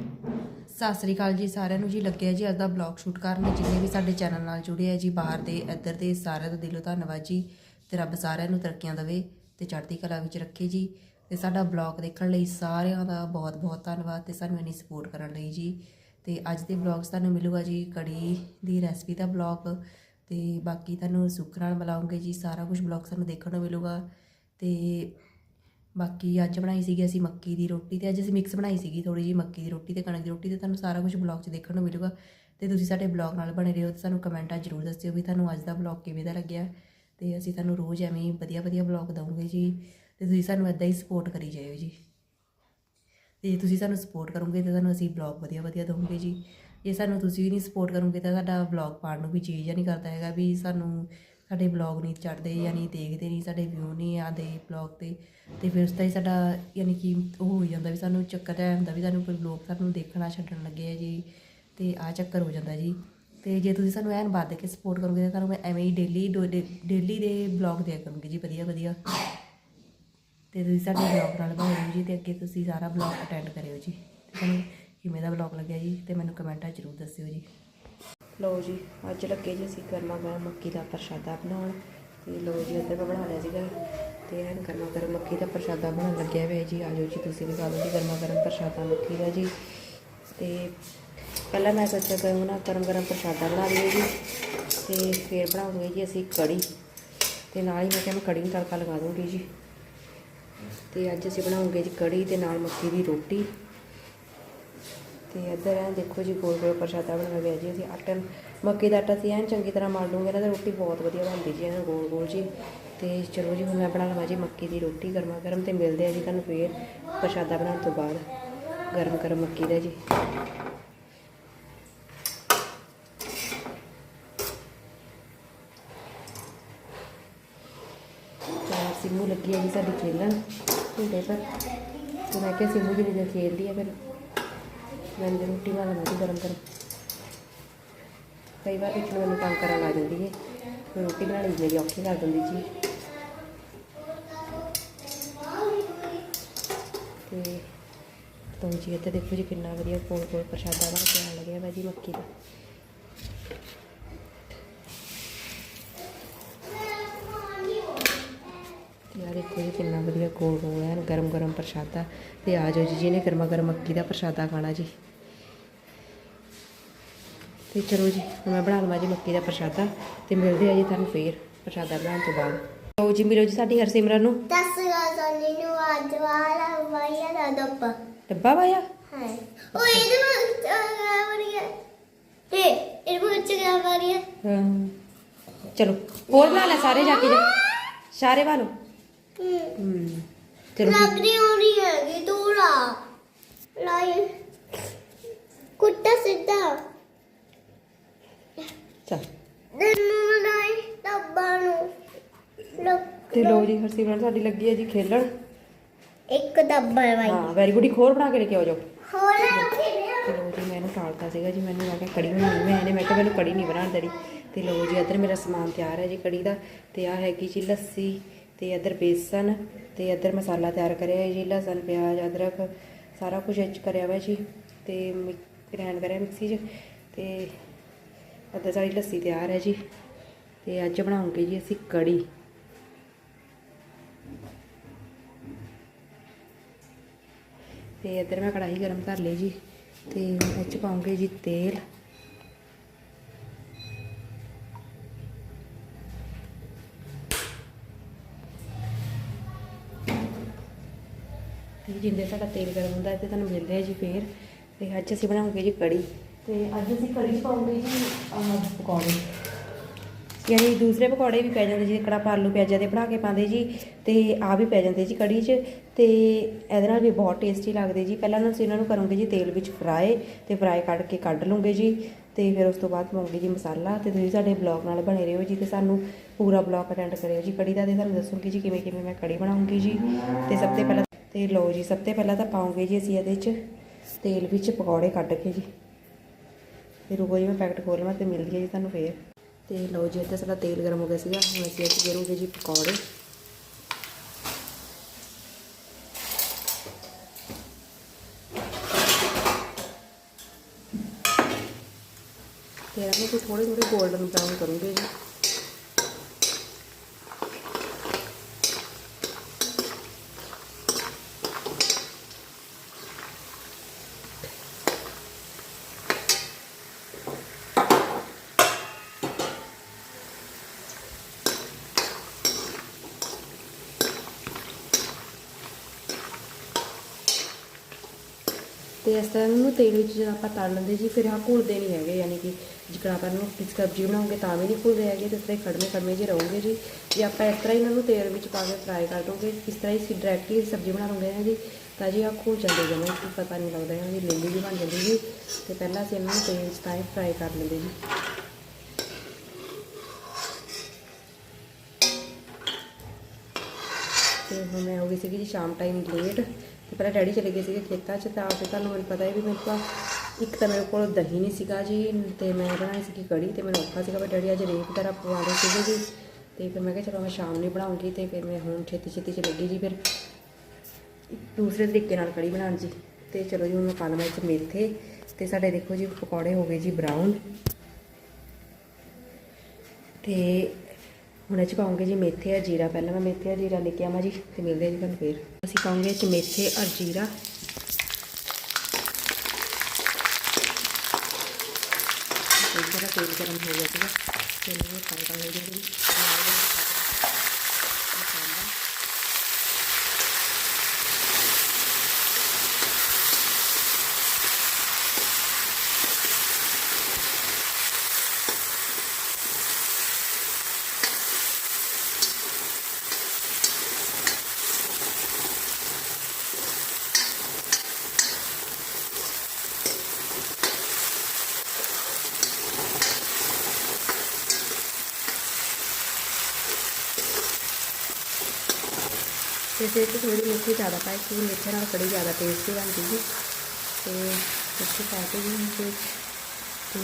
ਸਤਿ ਸ੍ਰੀ ਅਕਾਲ ਜੀ ਸਾਰਿਆਂ ਨੂੰ ਜੀ। ਲੱਗਿਆ ਜੀ ਅੱਜ ਦਾ ਬਲੌਗ ਸ਼ੂਟ ਕਰਨ। ਜਿੰਨੇ ਵੀ ਸਾਡੇ ਚੈਨਲ ਨਾਲ ਜੁੜੇ ਆ ਜੀ, ਬਾਹਰ ਦੇ, ਇੱਧਰ ਦੇ, ਸਾਰਿਆਂ ਦਾ ਦਿਲੋਂ ਧੰਨਵਾਦ ਜੀ। ਤੇ ਰੱਬ ਸਾਰਿਆਂ ਨੂੰ ਤਰੱਕੀਆਂ ਦੇਵੇ ਤੇ ਚੜ੍ਹਦੀ ਕਲਾ ਵਿੱਚ ਰੱਖੇ ਜੀ। ਤੇ ਸਾਡਾ ਬਲੌਗ ਦੇਖਣ ਲਈ ਸਾਰਿਆਂ ਦਾ ਬਹੁਤ ਬਹੁਤ ਧੰਨਵਾਦ ਤੇ ਸਾਨੂੰ ਇੰਨੀ ਸਪੋਰਟ ਕਰਨ ਲਈ ਜੀ। ਤੇ ਅੱਜ ਦੇ ਬਲੌਗਸ ਤੁਹਾਨੂੰ ਮਿਲੂਗਾ ਜੀ ਕੜੀ ਦੀ ਰੈਸਪੀ ਦਾ ਬਲੌਗ ਤੇ ਬਾਕੀ ਤੁਹਾਨੂੰ ਸੁੱਖ ਨਾਲ ਮਿਲਾਉਂਗੇ ਜੀ। ਸਾਰਾ ਕੁਝ ਬਲੌਗ ਸਾਨੂੰ ਦੇਖਣ ਨੂੰ ਮਿਲੂਗਾ। ਤੇ ਬਾਕੀ ਅੱਜ ਬਣਾਈ ਸੀਗੀ ਅਸੀਂ ਮੱਕੀ ਦੀ ਰੋਟੀ ਤੇ ਅੱਜ ਅਸੀਂ ਮਿਕਸ ਬਣਾਈ ਸੀਗੀ ਥੋੜੀ ਜਿਹੀ ਮੱਕੀ ਦੀ ਰੋਟੀ ਤੇ ਕਣਕ ਦੀ ਰੋਟੀ ਤੇ ਤੁਹਾਨੂੰ ਸਾਰਾ ਕੁਝ ਬਲੌਗ 'ਚ ਦੇਖਣ ਨੂੰ ਮਿਲੂਗਾ ਤੇ ਤੁਸੀਂ ਸਾਡੇ ਬਲੌਗ ਨਾਲ ਬਣੇ ਰਹੋ ਤੇ ਸਾਨੂੰ ਕਮੈਂਟਾਂ ਜ਼ਰੂਰ ਦੱਸਿਓ ਵੀ ਤੁਹਾਨੂੰ ਅੱਜ ਦਾ ਬਲੌਗ ਕਿਵੇਂ ਦਾ ਲੱਗਿਆ ਤੇ ਅਸੀਂ ਤੁਹਾਨੂੰ ਰੋਜ਼ ਐਵੇਂ ਵਧੀਆ ਵਧੀਆ ਬਲੌਗ ਦਵਾਂਗੇ ਜੀ ਤੇ ਤੁਸੀਂ ਸਾਨੂੰ ਇਦਾਂ ਹੀ ਸਪੋਰਟ ਕਰੀ ਜਾਇਓ ਜੀ। ਤੇ ਜੇ ਤੁਸੀਂ ਸਾਨੂੰ ਸਪੋਰਟ ਕਰੋਗੇ ਤਾਂ ਤੁਹਾਨੂੰ ਅਸੀਂ ਬਲੌਗ ਵਧੀਆ ਵਧੀਆ ਦਵਾਂਗੇ ਜੀ। ਜੇ ਸਾਨੂੰ ਤੁਸੀਂ ਵੀ ਨਹੀਂ ਸਪੋਰਟ ਕਰੋਗੇ ਤਾਂ ਸਾਡਾ ਬਲੌਗ ਪਾਉਣ ਨੂੰ ਵੀ ਚੀਜ਼ ਨਹੀਂ ਕਰਦਾ ਹੈਗਾ ਵੀ ਸਾਨੂੰ ਸਾਡੇ ਬਲੌਗ ਨਹੀਂ ਚੜਦੇ ਨਹੀਂ ਦੇਖਦੇ ਨਹੀਂ ਸਾਡੇ ਵਿਊ ਨਹੀਂ ਆਉਂਦੇ ਬਲੌਗ ਤੇ। ਤੇ ਫਿਰ ਉਸ ਦਾ ਹੀ ਸਾਡਾ ਯਾਨੀ ਕਿ ਉਹ ਹੋ ਜਾਂਦਾ ਵੀ ਸਾਨੂੰ ਚੱਕਰ ਜਿਹਾ ਹੁੰਦਾ ਵੀ ਸਾਨੂੰ ਕੋਈ ਲੋਕ ਸਾਨੂੰ ਦੇਖਣਾ ਛੱਡਣ ਲੱਗੇ ਆ ਜੀ। ਤੇ ਆ ਚੱਕਰ ਹੋ ਜਾਂਦਾ ਜੀ। ਤੇ ਜੇ ਤੁਸੀਂ ਸਾਨੂੰ ਐਨ ਵੱਧ ਕੇ ਸਪੋਰਟ ਕਰੋਗੇ ਤਾਂ ਤੁਹਾਨੂੰ ਮੈਂ ਐਵੇਂ ਹੀ ਡੇਲੀ ਡੇਲੀ ਦੇ ਬਲੌਗ ਦਿਆ ਕਰੂੰਗੀ ਜੀ ਵਧੀਆ ਵਧੀਆ। ਤੇ ਤੁਸੀਂ ਸਾਡੇ ਬਲੌਗ ਨਾਲ ਬਣੇ ਰਹੋ ਜੀ ਤੇ ਅੱਗੇ ਤੁਸੀਂ ਸਾਰਾ ਬਲੌਗ ਅਟੈਂਡ ਕਰਿਓ ਜੀ। ਤੇ ਤੁਹਾਨੂੰ ਕਿਵੇਂ ਦਾ ਬਲੌਗ ਲੱਗਿਆ ਜੀ ਤੇ ਮੈਨੂੰ ਕਮੈਂਟਾਂ ਜ਼ਰੂਰ ਦੱਸਿਓ ਜੀ। ਲਓ ਜੀ, ਅੱਜ ਲੱਗੇ ਜੀ ਅਸੀਂ ਗਰਮਾ ਗਰਮ ਮੱਕੀ ਦਾ ਪ੍ਰਸ਼ਾਦਾ ਬਣਾਉਣ। ਤੇ ਲਓ ਜੀ, ਇੱਧਰ ਮੈਂ ਬਣਾ ਲਿਆ ਸੀਗਾ। ਤੇ ਐਨ ਗਰਮਾ ਗਰਮ ਮੱਕੀ ਦਾ ਪ੍ਰਸ਼ਾਦਾ ਬਣਾਉਣ ਲੱਗਿਆ ਹੋਇਆ ਜੀ। ਆਜੋ ਜੀ, ਤੁਸੀਂ ਵੀ ਖਾ ਲਓ ਜੀ ਗਰਮਾ ਗਰਮ ਪ੍ਰਸ਼ਾਦਾ ਮੱਕੀ ਦਾ ਜੀ। ਤੇ ਪਹਿਲਾਂ ਮੈਂ ਸੋਚਿਆ ਕਿ ਨਾ ਗਰਮ ਗਰਮ ਪ੍ਰਸ਼ਾਦਾ ਬਣਾ ਲਈਏ ਜੀ। ਤੇ ਫਿਰ ਬਣਾਉਂਗੇ ਜੀ ਅਸੀਂ ਕੜੀ। ਤੇ ਨਾਲ ਹੀ ਮੈਂ ਕਿਹਾ ਮੈਂ ਕੜੀ ਨੂੰ ਤੜਕਾ ਲਗਾ ਦੂੰਗੀ ਜੀ। ਤੇ ਅੱਜ ਅਸੀਂ ਬਣਾਉਂਗੇ ਜੀ ਕੜੀ ਤੇ ਨਾਲ ਮੱਕੀ ਦੀ ਰੋਟੀ। ਤੇ ਇੱਧਰ ਐ ਦੇਖੋ ਜੀ, ਗੋਲ ਗੋਲ ਪ੍ਰਸ਼ਾਦਾ ਬਣਾਇਆ ਗਿਆ ਜੀ, ਅਸੀਂ ਆਟਾ, ਮੱਕੀ ਦਾ ਆਟਾ ਸੀ, ਐਨ ਚੰਗੀ ਤਰ੍ਹਾਂ ਮਲ ਲੂੰਗੇ ਨਾ, ਤੇ ਰੋਟੀ ਬਹੁਤ ਵਧੀਆ ਬਣਦੀ ਜੀ, ਐਨ ਗੋਲ ਗੋਲ ਜੀ। ਤੇ ਚਲੋ ਜੀ, ਹੁਣ ਮੈਂ ਬਣਾ ਲਵਾਂ ਜੀ ਮੱਕੀ ਦੀ ਰੋਟੀ ਗਰਮਾ ਗਰਮ, ਤੇ ਮਿਲਦੇ ਆ ਜੀ ਤੁਹਾਨੂੰ ਫੇਰ ਪ੍ਰਸ਼ਾਦਾ ਬਣਾਉਣ ਤੋਂ ਬਾਅਦ, ਗਰਮ ਗਰਮ ਮੱਕੀ ਦਾ ਜੀ। ਸਿੰਮੂ ਲੱਗੀ ਹੈ ਜੀ ਸਾਡੀ ਖੇਲਣ ਝੂਟੇ ਪਰ ਮੈਂ ਕਿਹਾ ਸਿੰਮੂ ਜਿਹੜੀ ਜੇ ਖੇਲਦੀ ਹੈ ਫਿਰ। ਮੈਂ ਵੀ ਰੋਟੀ ਬਣਾ ਲਵਾਂ ਜੀ ਗਰਮ ਗਰਮ। ਕਈ ਵਾਰ ਵਿੱਚ ਮੈਨੂੰ ਕੰਮ ਕਰਨ ਲੱਗ ਜਾਂਦੀ ਹੈ ਫਿਰ ਰੋਟੀ ਬਣਾਉਣੀ ਮੇਰੀ ਔਖੀ ਲੱਗ ਜਾਂਦੀ ਜੀ ਤੇ ਤੋਂ ਜੀ ਇੱਥੇ ਦੇਖੋ ਜੀ ਕਿੰਨਾ ਵਧੀਆ ਕੋਲ ਕੋਲ ਪ੍ਰਸ਼ਾਦਾ ਬਣ ਕੇ ਆਉਣ ਲੱਗਿਆ ਵਾ ਜੀ ਮੱਕੀ ਦਾ। ਤੇ ਦੇਖੋ ਜੀ ਕਿੰਨਾ ਵਧੀਆ ਗੋਲ ਗੋਲ ਹੈ, ਗਰਮ ਗਰਮ ਪ੍ਰਸ਼ਾਦਾ। ਤੇ ਆ ਜਾਓ ਜੀ ਜਿਹਨੇ ਗਰਮਾ ਗਰਮ ਮੱਕੀ ਦਾ ਪ੍ਰਸ਼ਾਦਾ ਖਾਣਾ ਜੀ। ਤੇ ਚਲੋ ਜੀ ਹੁਣ ਮੈਂ ਬਣਾ ਲਵਾਂ ਜੀ ਮੱਕੀ ਦਾ ਪ੍ਰਸ਼ਾਦਾ ਤੇ ਮਿਲਦੇ ਆ ਜੀ ਤੁਹਾਨੂੰ ਫੇਰ ਪ੍ਰਸ਼ਾਦਾ ਬਣਾਉਣ ਤੋਂ ਬਾਅਦ। ਲਓ ਜੀ ਮਿਲੋ ਜੀ ਸਾਡੀ ਹਰਸਿਮਰਨ ਨੂੰ। ਦਸ ਗਾਜ਼ਲੀ ਨੂੰ ਅੱਜ ਵਾਲਾ ਵਾਇਆ ਦਾ ਦੱਪਾ ਡੱਬਾ ਵਾਇਆ? ਹੈ। ਉਹ ਇਹਦੇ ਵਿੱਚ ਵਰੀਆ ਤੇ ਇਹਦੇ ਵਿੱਚ ਵਰੀਆ ਹਾਂ। ਚਲੋ ਹੋਰ ਬਣਾ ਲੈ ਸਾਰੇ ਜਾ ਕੇ ਜਾ। ਸਾਰੇ ਵਾਲੋ ਹੂੰ। ਚਲੋ ਜੀ। ਲੱਗ ਰਹੀ ਹੋ ਰਹੀ ਹੈ ਦੂਰਾ ਲਾਈ। ਕੁੱਤਾ ਸਿੱਧਾ। ਚੱਲ ਨੂੰ ਤੇ ਲਓ ਜੀ ਹਰਸਿਮਰਨ ਸਾਡੀ ਲੱਗੀ ਹੈ ਜੀ ਖੇਲਣ। ਇੱਕ ਦੱਬਾ ਹੈ ਭਾਈ ਹਾਂ ਵੈਰੀ ਗੁੱਡ ਹੋਰ ਬਣਾ ਕੇ ਲੈ ਕੇ ਆਓ ਜਾਓ। ਹੋਰ ਚਲੋ ਜੀ ਮੈਨੂੰ ਟਾਲਤਾ ਸੀਗਾ ਜੀ ਮੈਨੂੰ ਮੈਂ ਕਿਹਾ ਕੜੀ ਬਣਾਉਣੀ ਮੈਂ ਇਹਨੇ ਮੈਂ ਕਿਹਾ ਮੈਨੂੰ ਕੜੀ ਨਹੀਂ ਬਣਾਉਣ ਦੇਣੀ। ਤੇ ਲਓ ਜੀ ਇੱਧਰ ਮੇਰਾ ਸਮਾਨ ਤਿਆਰ ਹੈ ਜੀ ਕੜੀ ਦਾ। ਤੇ ਆ ਹੈਗੀ ਜੀ ਲੱਸੀ ਤੇ ਇੱਧਰ ਬੇਸਨ ਤੇ ਇੱਧਰ ਮਸਾਲਾ ਤਿਆਰ ਕਰਿਆ ਹੈ ਜੀ ਲਸਣ ਪਿਆਜ਼ ਅਦਰਕ ਸਾਰਾ ਕੁਝ ਇੱਚ ਕਰਿਆ ਹੋਇਆ ਜੀ। ਤੇ ਗ੍ਰੈਂਡ ਕਰਿਆ ਮਿਕਸੀ 'ਚ। ਤੇ ਇੱਧਰ ਸਾਡੀ ਲੱਸੀ ਤਿਆਰ ਹੈ ਜੀ। ਤੇ ਅੱਜ ਬਣਾਉਂਗੇ ਜੀ ਅਸੀਂ ਕੜੀ। ਤੇ ਇੱਧਰ ਮੈਂ ਕੜਾਹੀ ਗਰਮ ਕਰ ਲਈ ਜੀ। ਤੇ ਇਹ ਪਾਉਂਗੇ ਜੀ ਤੇਲ। ਤੇ ਜਿੰਦੇ ਸਾਡਾ ਤੇਲ ਗਰਮ ਹੁੰਦਾ ਤੇ ਤੁਹਾਨੂੰ ਮਿਲਦੇ ਆ ਜੀ ਫੇਰ। ਤੇ ਅੱਜ ਅਸੀਂ ਬਣਾਉਂਗੇ ਜੀ ਕੜੀ। ਤੇ ਅੱਜ ਅਸੀਂ ਕੜੀ 'ਚ ਪਾਉਂਗੇ ਜੀ ਆਹ ਪਕੌੜੇ। ਯਾਨੀ ਦੂਸਰੇ ਪਕੌੜੇ ਵੀ ਪੈ ਜਾਂਦੇ ਜੀ ਕੜਾ ਪਾ ਆਲੂ ਪਿਆਜ਼ਾਂ ਦੇ ਬਣਾ ਕੇ ਪਾਉਂਦੇ ਜੀ, ਤੇ ਆ ਵੀ ਪੈ ਜਾਂਦੇ ਜੀ ਕੜੀ 'ਚ। ਤੇ ਇਹਦੇ ਨਾਲ ਵੀ ਬਹੁਤ ਟੇਸਟੀ ਲੱਗਦੇ ਜੀ। ਪਹਿਲਾਂ ਅਸੀਂ ਇਹਨਾਂ ਨੂੰ ਕਰੂੰਗੇ ਜੀ ਤੇਲ ਵਿੱਚ ਫਰਾਈ ਤੇ ਫਰਾਈ ਕੱਢ ਕੇ ਕੱਢ ਲੂੰਗੇ ਜੀ। ਤੇ ਫਿਰ ਉਸ ਤੋਂ ਬਾਅਦ ਪਾਉਂਗੇ ਜੀ ਮਸਾਲਾ, ਤੇ ਤੁਸੀਂ ਸਾਡੇ ਬਲੌਗ ਨਾਲ ਬਣੇ ਰਹੋ ਜੀ, ਤੇ ਸਾਨੂੰ ਪੂਰਾ ਬਲੌਗ ਅਟੈਂਡ ਕਰਿਓ ਜੀ। ਕੜੀ ਦਾ ਤੇ ਤੁਹਾਨੂੰ ਦੱਸੂਗੀ ਜੀ ਕਿਵੇਂ ਕਿਵੇਂ ਮੈਂ ਕੜੀ ਬਣਾਉਂਗੀ ਜੀ। ਤੇ ਸਭ ਤੋਂ ਪਹਿਲਾਂ ਤੇ ਲਓ ਜੀ, ਸਭ ਤੋਂ ਪਹਿਲਾਂ ਤਾਂ ਪਾਉਂਗੇ ਜੀ ਅਸੀਂ ਇਹਦੇ 'ਚ ਤੇਲ ਵਿੱਚ ਪਕੌੜੇ ਕੱਢ ਕੇ ਜੀ। ਫਿਰ ਰੁਕੋ ਜੀ, ਮੈਂ ਪੈਕਟ ਖੋਲ ਲਵਾਂ ਤੇ ਮਿਲਦੀ ਹੈ ਜੀ ਤੁਹਾਨੂੰ ਫੇਰ। ਤੇ ਲਓ ਜੀ, ਇੱਥੇ ਸਾਡਾ ਤੇਲ ਗਰਮ ਹੋ ਗਿਆ ਸੀਗਾ। ਹੁਣ ਅਸੀਂ ਇੱਥੇ ਕਰੂਗੇ ਜੀ ਪਕੌੜੇ। ਤੇ ਇਹਨਾਂ ਨੂੰ ਥੋੜੇ ਥੋੜੇ 골ਡਨ ਬਰਾਊਨ ਕਰੂੰਗੇ ਜੀ। ਤੇ ਇਸ ਤਰ੍ਹਾਂ ਨੂੰ ਤੇਲ ਵਿੱਚ ਜਦੋਂ ਆਪਾਂ ਤਲ ਲੈਂਦੇ ਜੀ, ਫਿਰ ਆਹ ਘੁਲਦੇ ਨਹੀਂ ਹੈਗੇ, ਯਾਨੀ ਕਿ ਜਿਕਣਾ ਆਪਾਂ ਇਹਨੂੰ ਇਸ ਸਬਜ਼ੀ ਬਣਾਉਂਗੇ ਤਾਂ ਵੀ ਨਹੀਂ ਘੁਲਦੇ ਹੈਗੇ, ਤੇ ਇਸ ਤਰ੍ਹਾਂ ਹੀ ਖੜਮੇ ਖੜਮੇ ਜਿਹੇ ਰਹੋਗੇ ਜੀ। ਜੇ ਆਪਾਂ ਇਸ ਤਰ੍ਹਾਂ ਹੀ ਇਹਨਾਂ ਨੂੰ ਤੇਲ ਵਿੱਚ ਪਾ ਕੇ ਫਰਾਈ ਕਰ ਦੋਗੇ, ਇਸ ਤਰ੍ਹਾਂ ਹੀ ਡਾਇਰੈਕਟਲੀ ਸਬਜ਼ੀ ਬਣਾ ਲਵਾਂਗੇ ਜੀ, ਤਾਂ ਜੀ ਆ ਘੁਲ ਜਾਂਦੇ ਜਮਾਂ ਹੀ ਪਤਾ ਨਹੀਂ ਲੱਗਦਾ ਇਹਨਾਂ ਦੀ ਲੇਲੀ ਵੀ ਬਣ ਜਾਂਦੀ ਜੀ। ਤੇ ਪਹਿਲਾਂ ਅਸੀਂ ਇਹਨਾਂ ਨੂੰ ਤੇਲ ਵਿੱਚ ਤਾਂ ਹੀ ਫਰਾਈ ਕਰ ਲੈਂਦੇ ਜੀ। ਤੇ ਹੁਣ ਮੈਂ ਹੋ ਗਈ ਸੀਗੀ ਜੀ ਸ਼ਾਮ ਟਾਈਮ ਲੇਟ ਤੇ ਪਹਿਲਾਂ ਡੈਡੀ ਚਲੇ ਗਏ ਸੀਗੇ ਖੇਤਾਂ 'ਚ, ਤਾਂ ਆਪੇ ਤੁਹਾਨੂੰ ਮੈਨੂੰ ਪਤਾ ਹੈ ਵੀ ਮੇਰੇ ਕੋਲ ਇੱਕ ਤਾਂ ਮੇਰੇ ਕੋਲ ਦਹੀਂ ਨਹੀਂ ਸੀਗਾ ਜੀ, ਤੇ ਮੈਂ ਬਣਾਈ ਸੀਗੀ ਕੜੀ ਤੇ ਮੈਨੂੰ ਔਖਾ ਸੀਗਾ ਵੀ ਡੈਡੀ ਅੱਜ ਰੇਪ ਵਗੈਰਾ ਪਵਾਉਂਦੇ ਸੀਗੇ ਜੀ। ਤੇ ਫਿਰ ਮੈਂ ਕਿਹਾ ਚਲੋ ਮੈਂ ਸ਼ਾਮ ਨੂੰ ਬਣਾਉਂਗੀ ਤੇ ਫਿਰ ਮੈਂ ਹੁਣ ਛੇਤੀ ਛੇਤੀ ਚ ਲੱਗੀ ਜੀ ਫਿਰ ਦੂਸਰੇ ਤਰੀਕੇ ਨਾਲ ਕੜੀ ਬਣਾਉਣ ਜੀ। ਤੇ ਚਲੋ ਜੀ ਹੁਣ ਮੈਂ ਪਾ ਲਵਾਂ 'ਚ ਮੇਥੇ ਤੇ ਸਾਡੇ ਦੇਖੋ ਜੀ ਪਕੌੜੇ ਹੋ ਗਏ ਜੀ ਬਰਾਊਨ ਤੇ ਹੁਣ ਇਹ 'ਚ ਪਾਉਂਗੇ ਜੀ ਮੇਥੇ ਆ ਜੀਰਾ, ਪਹਿਲਾਂ ਮੈਂ ਮੇਥੇ ਔਰ ਜੀਰਾ ਲੈ ਕੇ ਆਵਾਂ ਜੀ, ਤੇ ਮਿਲਦੇ ਹਾਂ ਜੀ ਤੁਹਾਨੂੰ ਫੇਰ। ਅਸੀਂ ਪਾਉਂਗੇ 'ਚ ਮੇਥੇ ਔਰ ਜੀਰਾ। ਤੇ ਤੇਲ ਗਰਮ ਹੋ ਗਿਆ ਸੀਗਾ, ਤੇ ਇਹ ਫਰਾਈ ਕਰ ਲਈਏ ਜੀ ਨਾਲ ਦੇ ਨਾਲ ਇਹ ਪਾਉਂਦਾ ਤੇ ਫਿਰ ਤੇ ਥੋੜੀ ਮਿਰਚੀ ਜ਼ਿਆਦਾ ਪਾਈ ਕਿਉਂਕਿ ਮਿਰਚ ਨਾਲ ਕੜੀ ਜ਼ਿਆਦਾ ਟੇਸਟੀ ਬਣਦੀ ਜੀ ਤੇ ਮਿਰਚੀ ਪਾ ਕੇ ਜੀ ਤੇ ਤੇ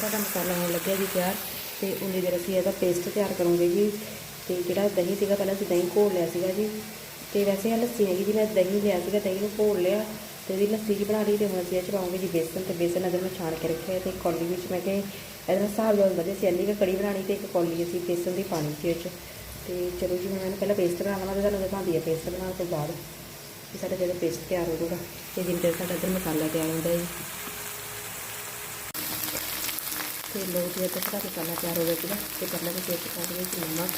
ਹੁਣ ਮਸਾਲਾ ਹੋਣ ਲੱਗਿਆ ਜੀ ਤਿਆਰ ਤੇ ਉਨੀ ਦੇਰ ਅਸੀਂ ਇਹਦਾ ਪੇਸਟ ਤਿਆਰ ਕਰੂੰਗੇ ਜੀ। ਤੇ ਜਿਹੜਾ ਦਹੀਂ ਸੀਗਾ ਪਹਿਲਾਂ ਅਸੀਂ ਦਹੀਂ ਘੋਲ ਲਿਆ ਸੀਗਾ ਜੀ। ਤੇ ਵੈਸੇ ਇਹ ਲੱਸੀ ਹੈਗੀ ਜੀ, ਮੈਂ ਦਹੀਂ ਲਿਆ ਸੀਗਾ, ਦਹੀਂ ਨੂੰ ਘੋਲ ਲਿਆ ਤੇ ਇਹਦੀ ਲੱਸੀ ਜੀ ਬਣਾ ਲਈ ਤੇ ਹੁਣ ਅਸੀਂ ਇਹ ਚ ਪਾਉਂਗੇ ਜੀ ਬੇਸਨ ਤੇ ਬੇਸਨ ਅਦਰ ਮੈਂ ਛਾਣ ਕੇ ਰੱਖਿਆ ਤੇ ਇੱਕ ਕੌਲੀ ਵਿੱਚ ਮੈਂ ਕਿ ਇਹਦਾ ਹਿਸਾਬ ਨਾਲ ਵਧੀਆ ਸੀ ਇੰਨੀ ਕੁ ਕੜੀ ਬਣਾਣੀ ਤੇ ਇੱਕ ਕੌਲੀ ਅਸੀਂ ਬੇਸਨ ਦੀ ਪਾਣੀ ਸੀ ਇਹ 'ਚ। ਤੇ ਚਲੋ ਜੀ, ਮੈਂ ਪਹਿਲਾਂ ਪੇਸਟ ਬਣਾ ਲਵਾਂ ਤੇ ਤੁਹਾਨੂੰ ਦਿਖਾਉਂਦੀ ਹੈ ਪੇਸਟ ਬਣਾਉਣ ਤੋਂ ਬਾਅਦ ਕਿ ਸਾਡਾ ਜਦੋਂ ਪੇਸਟ ਤਿਆਰ ਹੋ ਜਾਊਗਾ, ਤੇ ਜਿੰਨੇ ਚਿਰ ਸਾਡਾ ਇੱਧਰ ਮਸਾਲਾ ਤਿਆਰ ਹੁੰਦਾ ਜੀ। ਤੇ ਲੋ ਜੀ, ਇੱਧਰ ਸਾਡਾ ਮਸਾਲਾ ਤਿਆਰ ਹੋ ਗਿਆ ਸੀਗਾ, ਤੇ ਪਹਿਲਾਂ ਵੀ ਪੇਸਟ ਪਾ ਕੇ ਵਿੱਚ ਨਮਕ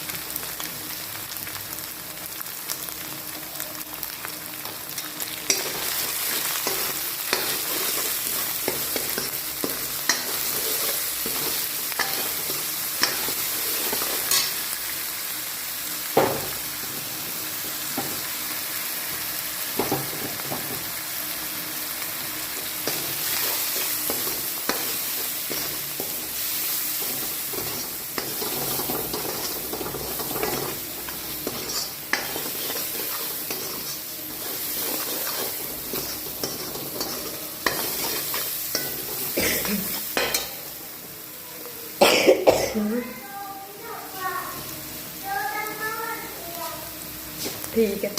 ਠੀਕ ਹੈ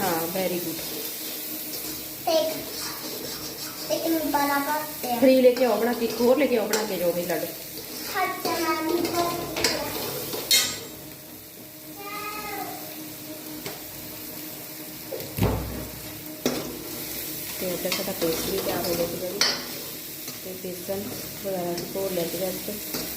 ਹਾਂ ਵੈਰੀ ਗੁੱਡ ਇੱਕ ਇੱਕ ਨੂੰ ਬਣਾ ਪਾਤੇ हैं ਫਰੀ ਲੈ ਕੇ ਆਓ ਬਣਾ ਕੇ ਇੱਕ ਹੋਰ ਲੈ ਕੇ ਆਓ ਬਣਾ ਕੇ ਜੋ ਵੀ ਲੱਡ खर्चा नानी को ਤੇ ਉੱਧਰ ਸਾਡਾ ਪੇਸਟ ਵੀ ਤਿਆਰ ਹੋ ਗਿਆ ਸੀਗਾ ਜੀ ਤੇ ਬੇਸਨ ਵਗੈਰਾ ਵੀ ਘੋਲ ਲਿਆ ਸੀਗਾ ਇਸ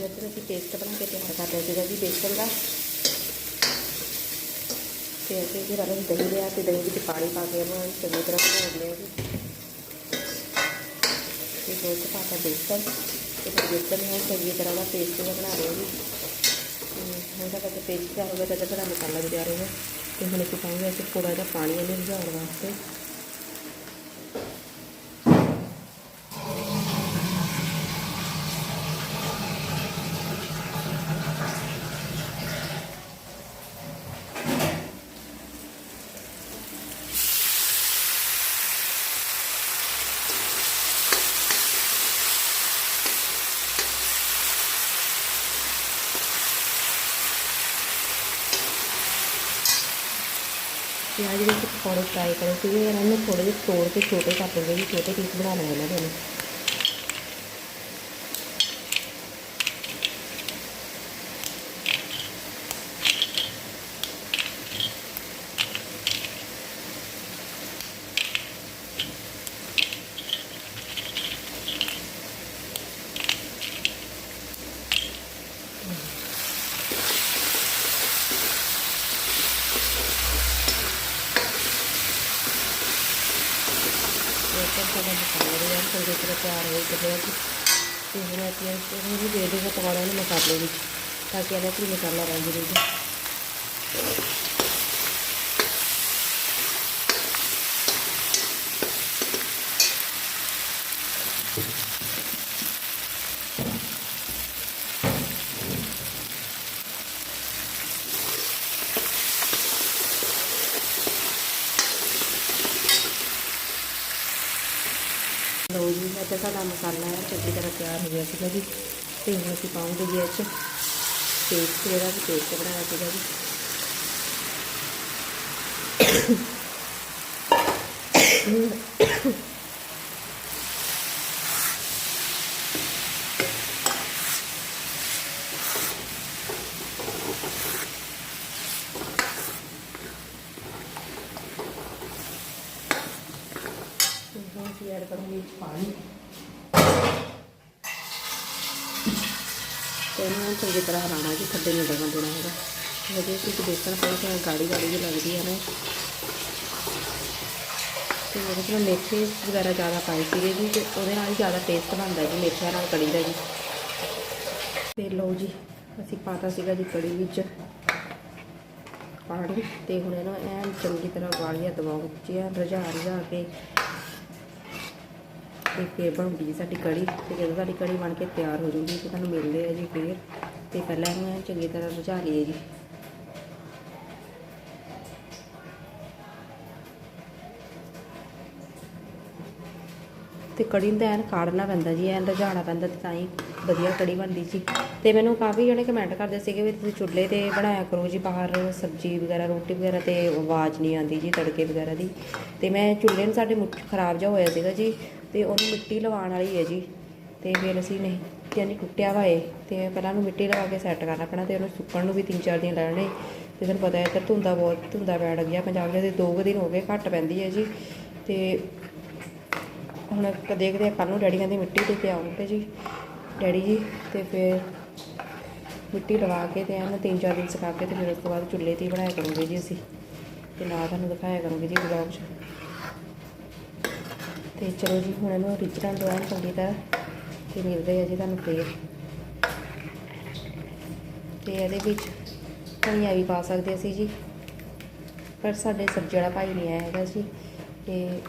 ਜੀ, ਇੱਧਰ ਅਸੀਂ ਪੇਸਟ ਬਣਾ ਕੇ ਤਿਆਰ ਕਰ ਲਿਆ ਸੀਗਾ ਜੀ, ਬੇਸਨ ਦਾ। ਤੇ ਅਸੀਂ ਫਿਰ ਅਲੱਗ ਦਹੀਂ ਲਿਆ ਤੇ ਦਹੀਂ ਵਿੱਚ ਪਾਣੀ ਪਾ ਕੇ ਉਹਨੂੰ ਚੰਗੀ ਤਰ੍ਹਾਂ ਘੋਲ ਲਿਆ ਜੀ। ਤੇ ਦੋ ਚ ਪਾਤਾ ਬੇਸਨ। ਤੇ ਫਿਰ ਬੇਸਨ ਨੂੰ ਚੰਗੀ ਤਰ੍ਹਾਂ ਦਾ ਪੇਸਟ ਜਿਹਾ ਬਣਾ ਲਿਆ ਜੀ। ਤੇ ਹੁਣ ਸਾਡਾ ਤੇ ਪੇਸਟ ਤਿਆਰ ਹੋ ਗਿਆ, ਤੇ ਸਾਡਾ ਮਸਾਲਾ ਵੀ ਤਿਆਰ ਹੋ ਗਿਆ। ਤੇ ਹੁਣ ਅਸੀਂ ਪਾਉਂਗੇ ਅਸੀਂ ਥੋੜਾ ਜਿਹਾ ਪਾਣੀ ਇਹਨੂੰ ਰਿਝਾਉਣ ਵਾਸਤੇ। ਪਿਆਜ਼ ਵਿੱਚ ਪਕੌੜੇ ਫਰਾਈ ਕਰੇ ਸੀਗੇ ਇਹਨਾਂ ਨੂੰ ਥੋੜੇ ਜਿਹੇ ਤੋੜ ਕੇ ਛੋਟੇ ਕੱਟ ਲਏ ਜੀ ਛੋਟੇ ਪੀਸ ਬਣਾ ਲਏ ਇਹਨਾਂ ਦੇ ਇੱਕ ਸਾਡਾ ਚੰਗੀ ਤਰ੍ਹਾਂ ਤਿਆਰ ਹੋ ਚੁੱਕਿਆ ਜੀ ਤੇ ਹੁਣ ਅਸੀਂ ਇਹਨੂੰ ਵੀ ਦੇ ਦੇਗਾ ਪਕੌੜਿਆਂ ਨੂੰ ਮਸਾਲੇ ਵਿੱਚ ਤਾਂ ਕਿ ਇਹਦਾ ਕੋਈ ਮਸਾਲਾ ਰੰਗ ਦੇ ਲਓ ਜੀ ਇਹ ਤਾਂ ਸਾਡਾ ਮਸਾਲਾ ਹੈ ਚੰਗੀ ਤਰ੍ਹਾਂ ਤਿਆਰ ਹੋ ਗਿਆ ਸੀਗਾ ਜੀ, ਤੇ ਹੁਣ ਅਸੀਂ ਪਾਉਂਗੇ ਜੀ ਇਹ 'ਚ ਪੇਸਟ ਜਿਹੜਾ ਵੀ ਪੇਸਟ ਬਣਾਇਆ ਸੀਗਾ ਜੀ ਤੇ ਹੁਣ ਅਸੀਂ ਐਡ ਕਰਾਂਗੇ ਇਹ 'ਚ ਪਾਣੀ ਤੇ ਇਹਨੂੰ ਚੰਗੀ ਤਰ੍ਹਾਂ ਹਲਾਉਣਾ ਜੀ ਖੱਡੇ ਨਹੀਂ ਲੱਗਣ ਦੇਣਾ ਹੈਗਾ ਵਜੇ ਕਿ ਬੇਸਣ ਪਾਈ ਤਾਂ ਗਾੜੀ ਗਾੜੀ ਜਿਹੀ ਲੱਗਦੀ ਹੈ ਨਾ। ਤੇ ਉਹਦੇ ਵਿੱਚ ਮੇਥੇ ਵਗੈਰਾ ਜ਼ਿਆਦਾ ਪਾਏ ਸੀਗੇ ਜੀ ਤੇ ਉਹਦੇ ਨਾਲ ਹੀ ਜ਼ਿਆਦਾ ਟੇਸਟ ਬਣਦਾ ਜੀ ਮੇਥਿਆਂ ਨਾਲ ਕੜੀ ਦਾ ਜੀ। ਤੇ ਲਓ ਜੀ, ਅਸੀਂ ਪਾਤਾ ਸੀਗਾ ਜੀ ਕੜੀ ਵਿੱਚ ਪਾਣੀ ਤੇ ਹੁਣ ਇਹਨੂੰ ਐਨ ਚੰਗੀ ਤਰ੍ਹਾਂ ਵਾਲੀਆ ਦਬਾਓ ਜੀ ਐਨ ਰਝਾ ਰਝਾ ਕੇ ਤੇ ਫੇਰ ਬਣੂਗੀ ਜੀ ਸਾਡੀ ਕੜੀ। ਤੇ ਜਦੋਂ ਸਾਡੀ ਕੜੀ ਬਣ ਕੇ ਤਿਆਰ ਹੋ ਜੂਗੀ ਤੇ ਤੁਹਾਨੂੰ ਮਿਲਦੇ ਆ ਜੀ ਫੇਰ। ਤੇ ਪਹਿਲਾਂ ਇਹਨੂੰ ਐਨ ਚੰਗੀ ਤਰ੍ਹਾਂ ਰਝਾ ਲਈਏ ਜੀ। ਤੇ ਕੜੀ ਨੂੰ ਤਾਂ ਐਨ ਕਾੜਨਾ ਪੈਂਦਾ ਜੀ, ਐਨ ਰਝਾਉਣਾ ਪੈਂਦਾ ਤੇ ਤਾਂ ਹੀ ਵਧੀਆ ਕੜੀ ਬਣਦੀ ਜੀ। ਤੇ ਮੈਨੂੰ ਕਾਫੀ ਜਣੇ ਕਮੈਂਟ ਕਰਦੇ ਸੀਗੇ ਵੀ ਤੁਸੀਂ ਚੁੱਲ੍ਹੇ ਤੇ ਬਣਾਇਆ ਕਰੋ ਜੀ ਬਾਹਰ ਸਬਜ਼ੀ ਵਗੈਰਾ, ਰੋਟੀ ਵਗੈਰਾ ਤੇ ਆਵਾਜ਼ ਨਹੀਂ ਆਉਂਦੀ ਜੀ, ਤੜਕੇ ਵਗੈਰਾ ਦੀ। ਤੇ ਮੈਂ ਚੁੱਲ੍ਹੇ ਨੂੰ ਸਾਡੇ ਮੁੱਠ ਖਰਾਬ ਜਿਹਾ ਹੋਇਆ ਸੀਗਾ ਜੀ ਤੇ ਉਹਨੂੰ ਮਿੱਟੀ ਲਵਾਉਣ ਵਾਲੀ ਹੈ ਜੀ। ਤੇ ਫਿਰ ਅਸੀਂ ਨਹੀਂ, ਯਾਨੀ ਟੁੱਟਿਆ ਵਾ ਏ ਤੇ ਪਹਿਲਾਂ ਉਹਨੂੰ ਮਿੱਟੀ ਲਵਾ ਕੇ ਸੈੱਟ ਕਰਨਾ ਪੈਣਾ ਤੇ ਉਹਨੂੰ ਸੁੱਕਣ ਨੂੰ ਵੀ 3-4 ਦਿਨ ਲੱਗਣੇ ਤੇ ਤੁਹਾਨੂੰ ਪਤਾ ਹੈ ਇੱਧਰ ਧੁੰਦਾ ਬਹੁਤ, ਧੁੰਦਾ ਪੈਣ ਲੱਗਿਆ ਪੰਜਾਬ ਦੇ ਦੋ ਕੁ ਦਿਨ ਹੋ ਗਏ, ਘੱਟ ਪੈਂਦੀ ਹੈ ਜੀ। ਤੇ ਹੁਣ ਕ- ਦੇਖਦੇ ਆ ਕੱਲ ਨੂੰ ਡੈਡੀ ਕਹਿੰਦੇ ਮਿੱਟੀ ਦੇ ਕੇ ਆਉਂਗੇ ਜੀ। ਡੈਡੀ ਜੀ, ਤੇ ਫਿਰ ਮਿੱਟੀ ਲਵਾ ਕੇ ਤੇ ਇਹਨੂੰ ਤਿੰਨ ਚਾਰ ਦਿਨ ਸੁਕਾ ਕੇ ਤੇ ਫਿਰ ਉਸ ਤੋਂ ਬਾਅਦ ਚੁੱਲ੍ਹੇ ਤੇ ਹੀ ਬਣਾਇਆ ਕਰੂੰਗੇ ਜੀ ਅਸੀਂ। ਤੇ ਨਾਲ ਤੁਹਾਨੂੰ ਦਿਖਾਇਆ ਕਰੂੰਗੇ ਜੀ ਵਲੌਗ 'ਚ। ਤੇ ਚਲੋ ਜੀ, ਹੁਣ ਇਹਨੂੰ ਰਿਜਣਾ ਦਵਾਈ ਚੰਗੀ ਤਰ੍ਹਾਂ ਤੇ ਮਿਲਦੇ ਆ ਜੀ ਤੁਹਾਨੂੰ ਫੇਰ। ਤੇ ਇਹਦੇ ਵਿੱਚ ਧਨੀਆ ਵੀ ਪਾ ਸਕਦੇ ਅਸੀਂ ਜੀ। ਪਰ ਸਾਡੇ ਸਬਜ਼ੀ ਵਾਲਾ ਭਾਈ ਨਹੀਂ ਆਇਆ ਹੈਗਾ ਜੀ। ਤੇ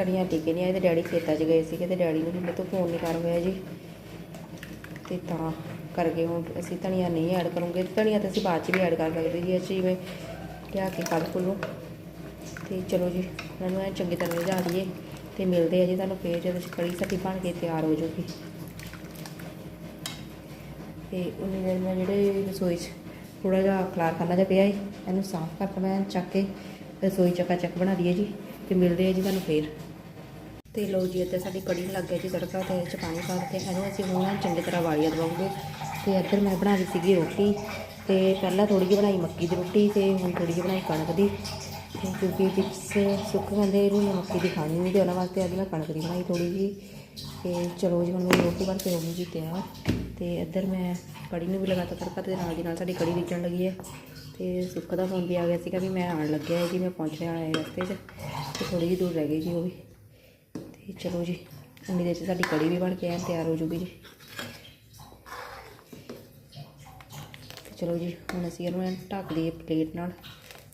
ਕੜੀਆਂ ਟਿਕੇ ਨਹੀਂ ਆਏ ਤੇ ਡੈਡੀ ਖੇਤਾਂ 'ਚ ਗਏ ਸੀਗੇ ਤੇ ਡੈਡੀ ਨੂੰ ਵੀ ਮੇਰੇ ਤੋਂ ਫੋਨ ਨਹੀਂ ਕਰ ਹੋਇਆ ਜੀ। ਤੇ ਤਾਂ ਕਰਕੇ ਹੁਣ ਅਸੀਂ ਧਨੀਆ ਨਹੀਂ ਐਡ ਕਰੂੰਗੇ। ਧਨੀਆ ਤਾਂ ਅਸੀਂ ਬਾਅਦ 'ਚ ਵੀ ਐਡ ਕਰ ਸਕਦੇ ਜੀ ਇਹ 'ਚ ਜਿਵੇਂ ਲਿਆ ਕੇ ਕੱਢ ਕੋਲੋਂ। ਤੇ ਚਲੋ ਜੀ, ਇਹਨਾਂ ਨੂੰ ਐਂ ਚੰਗੀ ਤਰ੍ਹਾਂ ਰਝਾ ਦਈਏ ਤੇ ਮਿਲਦੇ ਆ ਜੀ ਤੁਹਾਨੂੰ ਫੇਰ ਜਦੋਂ ਕੜੀ ਸਾਡੀ ਬਣ ਕੇ ਤਿਆਰ ਹੋ ਜਾਊਗੀ। ਤੇ ਉਹਨੇ ਦਿਨ ਮੈਂ ਜਿਹੜੇ ਰਸੋਈ 'ਚ ਥੋੜਾ ਜਿਹਾ ਖਲਾਰ ਖਾਨਾ ਜਿਹਾ ਪਿਆ ਸੀ ਇਹਨੂੰ ਸਾਫ਼ ਕਰਕੇ ਮੈਂ ਚੱਕ ਕੇ, ਰਸੋਈ ਚੱਕਾ ਚੱਕ ਬਣਾ ਦਈਏ ਜੀ ਤੇ ਮਿਲਦੇ ਆ ਜੀ ਤੁਹਾਨੂੰ ਫੇਰ। ਤੇ ਲਓ ਜੀ, ਇੱਧਰ ਸਾਡੀ ਕੜੀ ਨੂੰ ਲੱਗ ਗਿਆ ਜੀ ਤੜਕਾ ਤੇ ਇਹ 'ਚ ਪਾਣੀ ਪਾ ਕੇ ਇਹਨੂੰ ਅਸੀਂ ਹੁਣ ਚੰਗੀ ਤਰ੍ਹਾਂ ਵਾਲੀਆ ਦਵਾਉਂਗੇ। ਤੇ ਇੱਧਰ ਮੈਂ ਬਣਾ ਲਈ ਸੀਗੀ ਰੋਟੀ। ਤੇ ਪਹਿਲਾਂ ਥੋੜੀ ਜਿਹੀ ਬਣਾਈ ਮੱਕੀ ਦੀ ਰੋਟੀ ਤੇ ਹੁਣ ਥੋੜੀ ਜਿਹੀ ਬਣਾਈ ਕਣਕ ਦੀ। ਤੇ ਕਿਉਂਕਿ ਚਿਪਸ ਸੁੱਕ ਜਾਂਦੇ, ਇਹਨੂੰ ਮੈਂ ਮੱਕੀ ਦੀ ਖਾਣੀ ਨਹੀਂ ਤੇ ਉਹਨਾਂ ਵਾਸਤੇ ਅੱਜ ਮੈਂ ਕਣਕ ਦੀ ਬਣਾਈ ਥੋੜੀ ਜਿਹੀ। ਤੇ ਚਲੋ ਜੀ, ਹੁਣ ਮੇਰੀ ਰੋਟੀ ਬਣ ਕੇ ਹੋ ਗਈ ਜੀ ਤਿਆਰ। ਤੇ ਇੱਧਰ ਮੈਂ ਕੜੀ ਨੂੰ ਵੀ ਲਗਾਤਾ ਤੜਕਾ ਤੇ ਨਾਲ ਦੀ ਨਾਲ ਸਾਡੀ ਕੜੀ ਰਿੱਝਣ ਲੱਗੀ ਹੈ। ਤੇ ਸੁੱਕ ਦਾ ਫੋਨ ਵੀ ਆ ਗਿਆ ਸੀਗਾ ਵੀ ਮੈਂ ਆਉਣ ਲੱਗਿਆ ਜੀ, ਮੈਂ ਪਹੁੰਚਣ ਵਾਲਾ ਹੈ ਰਸਤੇ 'ਚ। ਤੇ ਥੋੜੀ ਜਿਹੀ ਦੂਰ ਰਹਿ ਗਈ ਜੀ ਉਹ ਵੀ। ਤੇ ਚਲੋ ਜੀ ਉਨੀ ਦੇਰ 'ਚ ਸਾਡੀ ਕੜੀ ਵੀ ਬਣ ਕੇ ਐਨ ਤਿਆਰ ਹੋ ਜੂਗੀ ਜੀ। ਤੇ ਚਲੋ ਜੀ, ਹੁਣ ਅਸੀਂ ਇਹਨੂੰ ਐਨ ਢੱਕ ਦਈਏ ਪਲੇਟ ਨਾਲ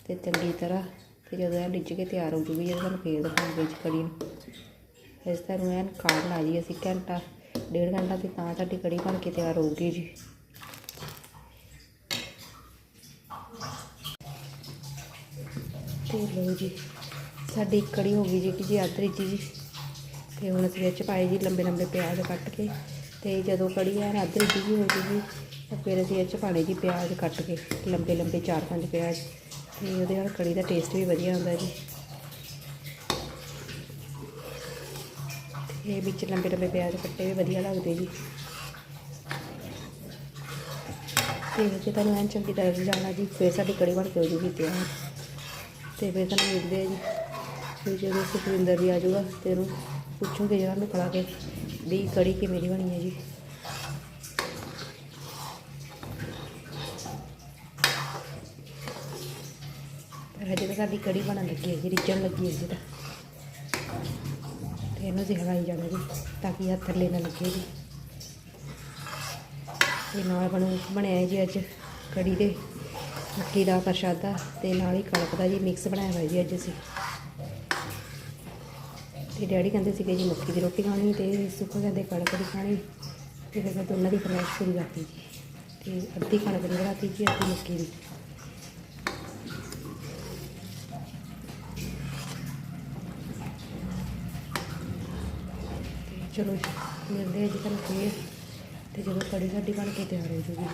ਤੇ ਚੰਗੀ ਤਰ੍ਹਾਂ ਤੇ ਜਦੋਂ ਇਹ ਰਿੱਝ ਕੇ ਤਿਆਰ ਹੋ ਜੂਗੀ, ਜਦੋਂ ਸਾਨੂੰ ਫੇਰ ਦਿਖਾਉਂਗੇ ਜੀ ਕੜੀ ਨੂੰ। ਇਸ ਤਰ੍ਹਾਂ ਨੂੰ ਐਨ ਕਾੜਨਾ ਜੀ ਅਸੀਂ ਘੰਟਾ, ਡੇਢ ਘੰਟਾ ਤੇ ਤਾਂ ਸਾਡੀ ਕੜੀ ਬਣ ਕੇ ਤਿਆਰ ਹੋਊਗੀ ਜੀ। ਤੇ ਲਓ ਜੀ, ਸਾਡੀ ਕੜੀ ਹੋ ਗਈ ਜੀ, ਕਿ ਜੀ ਅੱਧ ਰਿੱਝੀ ਜੀ। ਤੇ ਹੁਣ ਅਸੀਂ ਵਿੱਚ ਪਾਏ ਜੀ ਲੰਬੇ ਲੰਬੇ ਪਿਆਜ਼ ਕੱਟ ਕੇ ਤੇ ਜਦੋਂ ਕੜੀ ਆ ਅੱਧ ਰਿੱਝੀ ਹੋ ਜੂਗੀ ਤਾਂ ਫਿਰ ਅਸੀਂ ਇਹ 'ਚ ਪਾਣੇ ਜੀ ਪਿਆਜ਼ ਕੱਟ ਕੇ, ਲੰਬੇ ਲੰਬੇ ਚਾਰ ਪੰਜ ਪਿਆਜ਼ ਤੇ ਉਹਦੇ ਨਾਲ ਕੜੀ ਦਾ ਟੇਸਟ ਵੀ ਵਧੀਆ ਆਉਂਦਾ ਜੀ। ਤੇ ਵਿੱਚ ਲੰਬੇ ਲੰਬੇ ਪਿਆਜ਼ ਕੱਟੇ ਵੀ ਵਧੀਆ ਲੱਗਦੇ ਜੀ। ਤੇ ਜੇ ਤੁਹਾਨੂੰ ਐਂ ਚੰਗੀ ਤਰ੍ਹਾਂ ਜਾਣਾ ਜੀ, ਫਿਰ ਸਾਡੀ ਕੜੀ ਬਣ ਕੇ ਹੋ ਜੂਗੀ ਤਿਆਰ। ਤੇ ਫਿਰ ਤੁਹਾਨੂੰ ਮਿਲਦੇ ਆ ਜੀ। ਫਿਰ ਜਦੋਂ ਸੁਖਵਿੰਦਰ ਵੀ ਆ ਜਾਊਗਾ ਤੇ ਉਹਨੂੰ ਪੁੱਛੂਗੇ ਜਰਾ ਨੂੰ ਖੜਾ ਕੇ ਵੀ ਕੜੀ ਕਿਵੇਂ ਦੀ ਬਣੀ ਹੈ ਜੀ। ਪਰ ਹਜੇ ਤਾਂ ਸਾਡੀ ਕੜੀ ਬਣਨ ਲੱਗੀ ਹੈ ਜੀ, ਰਿੱਝਣ ਲੱਗੀ ਹੈ ਜੀ ਤਾਂ। ਤੇ ਇਹਨੂੰ ਅਸੀਂ ਹਲਾਈ ਜਾਣਾ ਜੀ, ਤਾਂ ਕਿ ਹੱਥ ਥੱਲੇ ਨਾ ਲੱਗੇ ਜੀ। ਤੇ ਨਾਲ ਬਣੂ ਬਣਿਆ ਹੈ ਜੀ ਅੱਜ ਕੜੀ ਦੇ ਮੱਕੀ ਦਾ ਪ੍ਰਸ਼ਾਦਾ ਤੇ ਨਾਲ ਹੀ ਕਣਕ ਦਾ ਜੀ, ਮਿਕਸ ਬਣਾਇਆ ਹੋਇਆ ਜੀ ਅੱਜ ਅਸੀਂ। ਤੇ ਡੈਡੀ ਕਹਿੰਦੇ ਸੀਗੇ ਜੀ ਮੱਕੀ ਦੀ ਰੋਟੀ ਖਾਣੀ ਤੇ ਸੁੱਖਾ ਕਹਿੰਦੇ ਕਣਕ ਦੀ ਖਾਣੀ। ਤੇ ਫਿਰ ਮੈਂ ਦੋਨਾਂ ਦੀ ਫਰਮਾਇਸ਼ ਸ਼ੁਰੂ ਕਰਤੀ ਜੀ। ਤੇ ਅੱਧੀ ਕਣਕ ਦੀ ਬਣਾਤੀ ਜੀ, ਅੱਧੀ ਮੱਕੀ ਦੀ। ਚਲੋ ਮਿਲਦੇ ਆ ਜੀ ਤੁਹਾਨੂੰ ਫੇਰ। ਤੇ ਜਦੋਂ ਕੜੀ ਸਾਡੀ ਬਣ ਕੇ ਤਿਆਰ ਹੋ ਜੂਗੀ